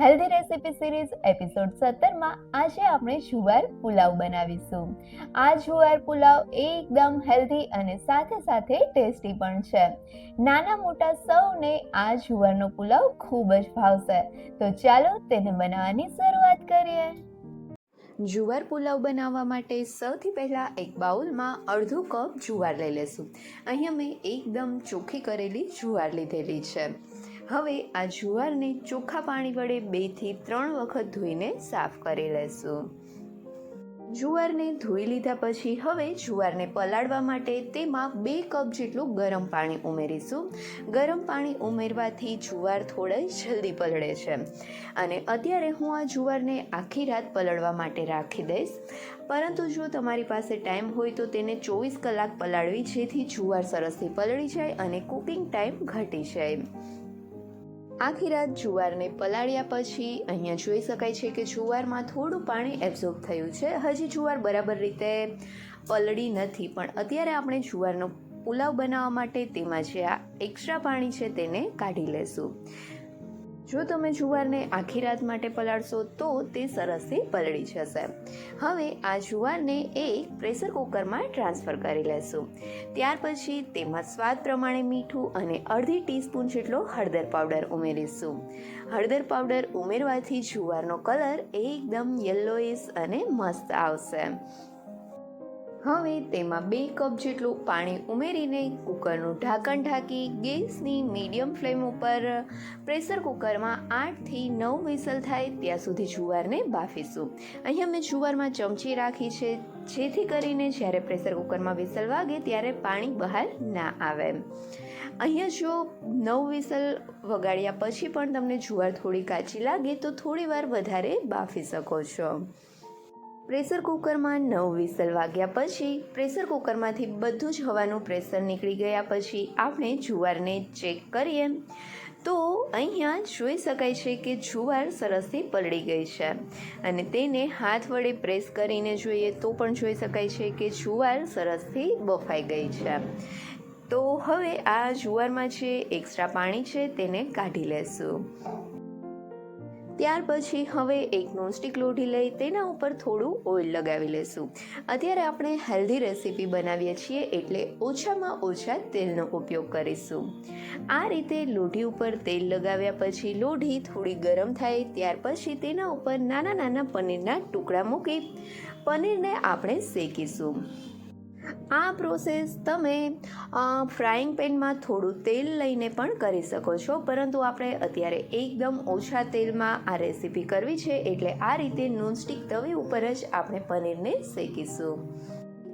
Healthy recipe series episode સત્તરમાં આજે આપણે જુવાર પુલાવ બનાવીશું. આ જુવાર પુલાવ એકદમ હેલ્ધી અને સાથે સાથે ટેસ્ટી પણ છે. નાના મોટા સૌને આ જુવારનો પુલાવ ખૂબ જ ભાવશે. તો ચાલો તેને બનાવવાની શરૂઆત કરીએ. જુવાર પુલાવ બનાવવા માટે સૌથી પહેલાં એક બાઉલમાં અડધો કપ જુવાર લઈ લેશું. અહીંયા મેં એકદમ ચોખ્ખી કરેલી જુવાર લીધેલી છે. હવે આ જુવારને ચોખ્ખા પાણી વડે બેથી ત્રણ વખત ધોઈને સાફ કરી લેશું. જુવારને ધોઈ લીધા પછી હવે જુવારને પલાળવા માટે તેમાં બે કપ જેટલું ગરમ પાણી ઉમેરીશું. ગરમ પાણી ઉમેરવાથી જુવાર થોડે જલ્દી પલળે છે. અને અત્યારે હું આ જુવારને આખી રાત પલળવા માટે રાખી દઈશ. પરંતુ જો તમારી પાસે ટાઈમ હોય તો તેને ચોવીસ કલાક પલાળવી જેથી જુવાર સરસથી પલળી જાય અને કુકિંગ ટાઈમ ઘટી જાય. આખી રાત જુવારને પલાળ્યા પછી અહીંયા જોઈ શકાય છે કે જુવારમાં થોડું પાણી એબ્ઝોર્બ થયું છે. હજી જુવાર બરાબર રીતે પલળી નથી, પણ અત્યારે આપણે જુવારનો પુલાવ બનાવવા માટે તેમાં જે આ એક્સ્ટ્રા પાણી છે તેને કાઢી લેશું. જો તમે જુવારને આખી રાત માટે પલાળશો, તો તે સરસથી પલળી જશે. હવે આ જુવારને એક પ્રેશર કુકરમાં ટ્રાન્સફર કરી લેશું. ત્યાર પછી તેમાં સ્વાદ પ્રમાણે મીઠું અને અડધી ટીસ્પૂન જેટલો હળદર પાવડર ઉમેરીશું. હળદર પાવડર ઉમેરવાથી જુવારનો કલર એકદમ યલોઈશ અને મસ્ત આવશે. હવે તેમાં બે કપ જેટલું પાણી ઉમેરીને કુકરનું ઢાંકણ ઢાંકી ગેસની મીડિયમ ફ્લેમ ઉપર પ્રેશર કુકરમાં આઠથી નવ વિસલ થાય ત્યાં સુધી જુવારને બાફીશું. અહીંયા મેં જુવારમાં ચમચી રાખી છે, જેથી કરીને જ્યારે પ્રેશર કુકરમાં વિસલ વાગે ત્યારે પાણી બહાર ના આવે. અહીંયા જો નવ વિસલ વગાડ્યા પછી પણ તમને જુવાર થોડી કાચી લાગે તો થોડી વાર વધારે બાફી શકો છો. પ્રેશર કુકરમાં નવ વિસલ વાગ્યા પછી પ્રેશર કુકરમાંથી બધું જ હવાનું પ્રેશર નીકળી ગયા પછી આપણે જુવારને ચેક કરીએ તો અહીંયા જોઈ શકાય છે કે જુવાર સરસથી પલળી ગઈ છે અને તેને હાથ વડે પ્રેસ કરીને જોઈએ તો પણ જોઈ શકાય છે કે જુવાર સરસથી બફાઈ ગઈ છે. તો હવે આ જુવારમાં જે એક્સ્ટ્રા પાણી છે તેને કાઢી લેશું. ત્યાર પછી હવે એક નોનસ્ટિક લોઢી લઈ તેના ઉપર થોડું ઓઇલ લગાવી લેશું. અત્યારે આપણે હેલ્ધી રેસીપી બનાવીએ છીએ એટલે ઓછામાં ઓછા તેલનો ઉપયોગ કરીશું. આ રીતે લોઢી ઉપર તેલ લગાવ્યા પછી લોઢી થોડી ગરમ થાય ત્યાર પછી તેના ઉપર નાના નાના પનીરના ટુકડા મૂકી પનીરને આપણે શેકીશું. આ પ્રોસેસ તમે ફ્રાઈંગ પેનમાં થોડું તેલ લઈને પણ કરી શકો છો. પરંતુ આપણે અત્યારે એકદમ ઓછા તેલમાં આ રેસીપી કરવી છે. એટલે આ રીતે નોનસ્ટિક તવી ઉપર જ આપણે પનીરને શેકીશું.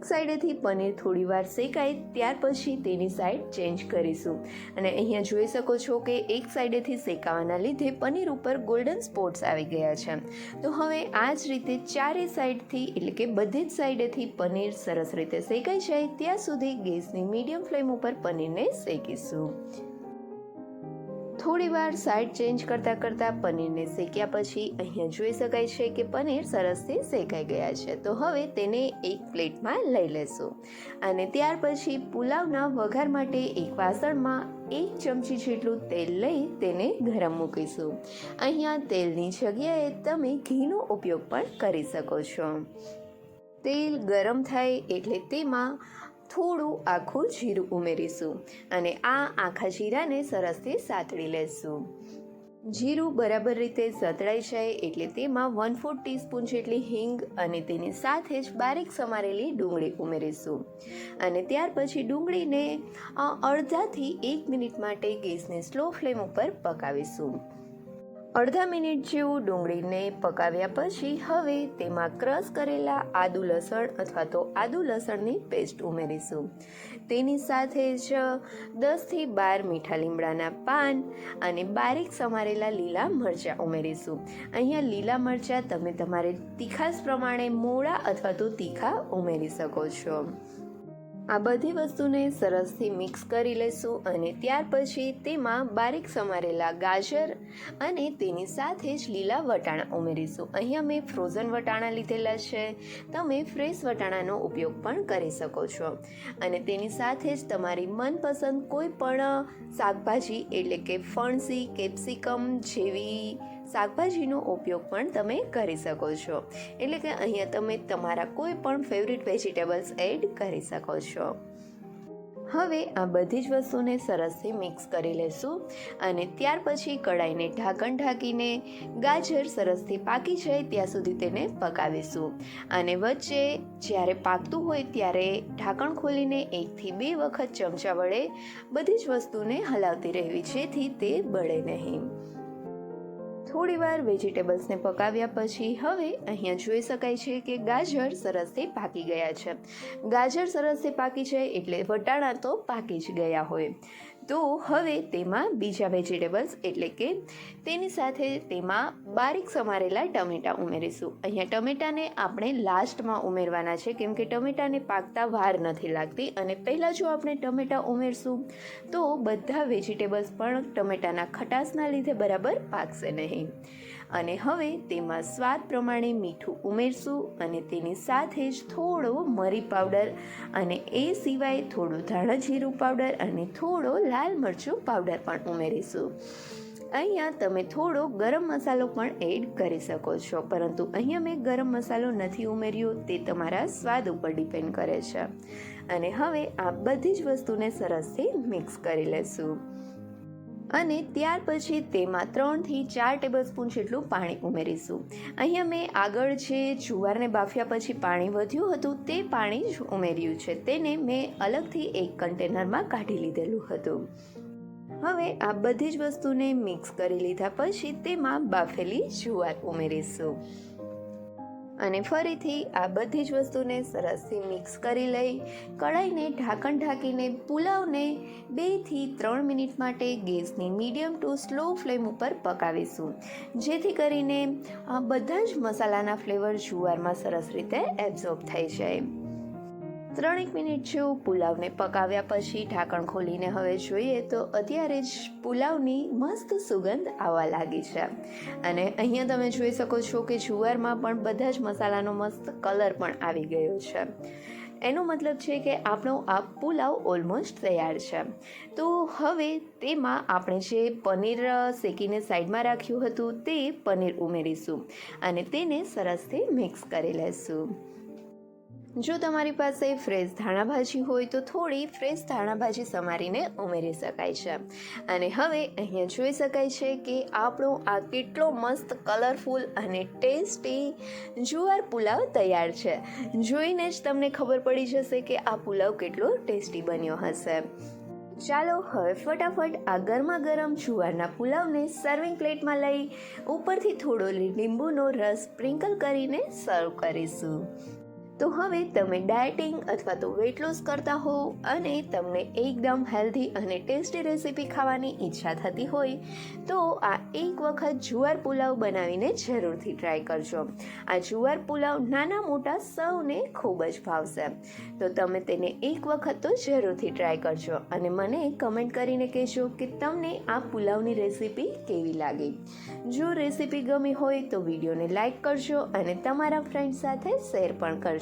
એક સાઈડેથી પનીર થોડી વાર શેકાય, ત્યાર પછી તેની સાઈડ ચેન્જ કરીશું. અને અહીંયા જોઈ શકો છો કે એક સાઈડેથી શેકાવાના લીધે પનીર ઉપર ગોલ્ડન સ્પોટ્સ આવી ગયા છે. તો હવે આ જ રીતે ચારે સાઈડથી એટલે કે બધી જ સાઈડેથી પનીર સરસ રીતે શેકાઈ જાય, ત્યાં સુધી ગેસની મીડિયમ ફ્લેમ ઉપર પનીરને શેકીશું. થોડી વાર સાઈડ ચેન્જ કરતાં કરતાં પનીરને શેક્યા પછી અહીંયા જોઈ શકાય છે કે પનીર સરસથી શેકાઈ ગયા છે. તો હવે તેને એક પ્લેટમાં લઈ લેશું. અને ત્યાર પછી પુલાવના વઘાર માટે એક વાસણમાં એક ચમચી જેટલું તેલ લઈ તેને ગરમ મૂકીશું. અહીંયા તેલની જગ્યાએ તમે ઘીનો ઉપયોગ પણ કરી શકો છો. તેલ ગરમ થાય એટલે તેમાં થોડું આખું જીરું ઉમેરીશું અને આ આખા જીરાને સરસથી સાતળી લેશું. જીરું બરાબર રીતે સતળાઈ જાય એટલે તેમાં વન ફોર ટીસ્પૂન જેટલી હિંગ અને તેની સાથે જ બારીક સમારેલી ડુંગળી ઉમેરીશું. અને ત્યાર પછી ડુંગળીને અડધાથી એક મિનિટ માટે ગેસને સ્લો ફ્લેમ ઉપર પકાવીશું. અડધા મિનિટ જેવું ડુંગળીને પકાવ્યા પછી હવે તેમાં ક્રશ કરેલા આદુ લસણ અથવા તો આદુ લસણની પેસ્ટ ઉમેરીશું. તેની સાથે જ દસથી બાર મીઠા લીમડાના પાન અને બારીક સમારેલા લીલા મરચાં ઉમેરીશું. અહીંયા લીલા મરચાં તમે તમારે તીખાસ પ્રમાણે મોળા અથવા તો તીખા ઉમેરી શકો છો. આ બધી વસ્તુને સરસથી મિક્સ કરી લઈશું અને ત્યાર પછી તેમાં બારીક સમારેલા ગાજર અને તેની સાથે જ લીલા વટાણા ઉમેરીશું. અહીંયા મેં ફ્રોઝન વટાણા લીધેલા છે. તમે ફ્રેશ વટાણાનો ઉપયોગ પણ કરી શકો છો. અને તેની સાથે જ તમારી મનપસંદ કોઈ પણ શાકભાજી, એટલે કે ફણસી કેપ્સિકમ જેવી શાકભાજીનો ઉપયોગ પણ તમે કરી શકો છો. એટલે કે અહીંયા તમે તમારા કોઈ પણ ફેવરિટ વેજીટેબલ્સ એડ કરી શકો છો. હવે આ બધી જ વસ્તુને સરસથી મિક્સ કરી લેશું અને ત્યાર પછી કડાઈને ઢાંકણ ઢાંકીને ગાજર સરસથી પાકી જાય ત્યાં સુધી તેને પકાવીશું. અને વચ્ચે જ્યારે પાકતું હોય ત્યારે ઢાંકણ ખોલીને એકથી બે વખત ચમચા વડે બધી જ વસ્તુને હલાવતી રહેવી, જેથી તે બળે નહીં. થોડીવાર વેજીટેબલ્સને પકાવ્યા પછી હવે અહીંયા જોઈ શકાય છે કે ગાજર સરસથી પાકી ગયા છે. ગાજર સરસથી પાકી છે એટલે વટાણા તો પાકી જ ગયા હોય. તો હવે તેમાં બીજા વેજીટેબલ્સ એટલે કે તેની સાથે તેમાં બારીક સમારેલા ટમેટાં ઉમેરીશું. અહીંયા ટમેટાને આપણે લાસ્ટમાં ઉમેરવાના છે, કેમ કે ટમેટાને પાકતા વાર નથી લાગતી અને પહેલાં જો આપણે ટમેટાં ઉમેરશું, તો બધા વેજીટેબલ્સ પણ ટમેટાના ખટાશના લીધે બરાબર પાકશે નહીં. અને હવે તેમાં સ્વાદ પ્રમાણે મીઠું ઉમેરશું અને તેની સાથે જ થોડો મરી પાવડર અને એ સિવાય થોડું ધાણા જીરું પાવડર અને થોડો લાલ મરચું પાવડર પણ ઉમેરીશું. અહીંયા તમે થોડો ગરમ મસાલો પણ એડ કરી શકો છો, પરંતુ અહીંયા મેં ગરમ મસાલો નથી ઉમેર્યો, તે તમારા સ્વાદ ઉપર ડિપેન્ડ કરે છે. અને હવે આ બધી જ વસ્તુને સરસથી મિક્સ કરી લેશું. અને ત્યાર પછી તેમાં ત્રણથી ચાર ટેબલસ્પૂન જેટલું પાણી ઉમેરીશું. અહીંયા મેં આગળ જે જુવારને બાફ્યા પછી પાણી વધ્યું હતું તે પાણી જ ઉમેર્યું છે. તેને મેં અલગથી એક કન્ટેનરમાં કાઢી લીધેલું હતું. હવે આ બધી જ વસ્તુને મિક્સ કરી લીધા પછી તેમાં બાફેલી જુવાર ઉમેરીશું. અને ફરીથી આ બધી જ વસ્તુને સરસથી મિક્સ કરી લઈ, કઢાઈને ઢાંકણ ઢાંકીને પુલાવને બેથી ત્રણ મિનિટ માટે ગેસની મીડિયમ ટુ સ્લો ફ્લેમ ઉપર પકાવીશું. જેથી કરીને આ બધા જ મસાલાના ફ્લેવર જુવારમાં સરસ રીતે એબ્ઝોર્બ થઈ જાય. ત્રણેક મિનિટ જેવું પુલાવને પકાવ્યા પછી ઢાંકણ ખોલીને હવે જોઈએ તો અત્યારે જ પુલાવની મસ્ત સુગંધ આવવા લાગી છે. અને અહીંયા તમે જોઈ શકો છો કે જુવારમાં પણ બધા જ મસાલાનો મસ્ત કલર પણ આવી ગયો છે. એનો મતલબ છે કે આપણો આ પુલાવ ઓલમોસ્ટ તૈયાર છે. તો હવે તેમાં આપણે જે પનીર શેકીને સાઈડમાં રાખ્યું હતું તે પનીર ઉમેરીશું અને તેને સરસથી મિક્સ કરી લેશું. જો તમારી પાસે ફ્રેશ ધાણાભાજી હોય તો થોડી ફ્રેશ ધાણાભાજી સમારીને ઉમેરી શકાય છે. અને હવે અહીંયા જોઈ શકાય છે કે આપણો આ કેટલો મસ્ત કલરફુલ અને ટેસ્ટી જુવાર પુલાવ તૈયાર છે. જોઈને જ તમને ખબર પડી જશે કે આ પુલાવ કેટલો ટેસ્ટી બન્યો હશે. ચાલો હવે ફટાફટ આ ગરમા ગરમ જુવારના પુલાવને સર્વિંગ પ્લેટમાં લઈ ઉપરથી થોડો લીંબુનો રસ સ્પ્રિંકલ કરીને સર્વ કરીશું. તો હવે તમે ડાયટિંગ અથવા તો વેટ લોસ કરતા હો અને તમને એકદમ હેલ્ધી અને ટેસ્ટી રેસીપી ખાવાની ઈચ્છા થતી હોય, તો આ એક વખત જુવાર પુલાવ બનાવીને જરૂરથી ટ્રાય કરજો. આ જુવાર પુલાવ નાના મોટા સૌને ખૂબ જ ભાવશે. તો તમે તેને એક વખત તો જરૂરથી ટ્રાય કરજો અને મને કમેન્ટ કરીને કહેજો કે તમને આ પુલાવની રેસીપી કેવી લાગી. જો રેસીપી ગમી હોય તો વિડીયોને લાઇક કરજો અને તમારા ફ્રેન્ડ સાથે શેર પણ કરજો.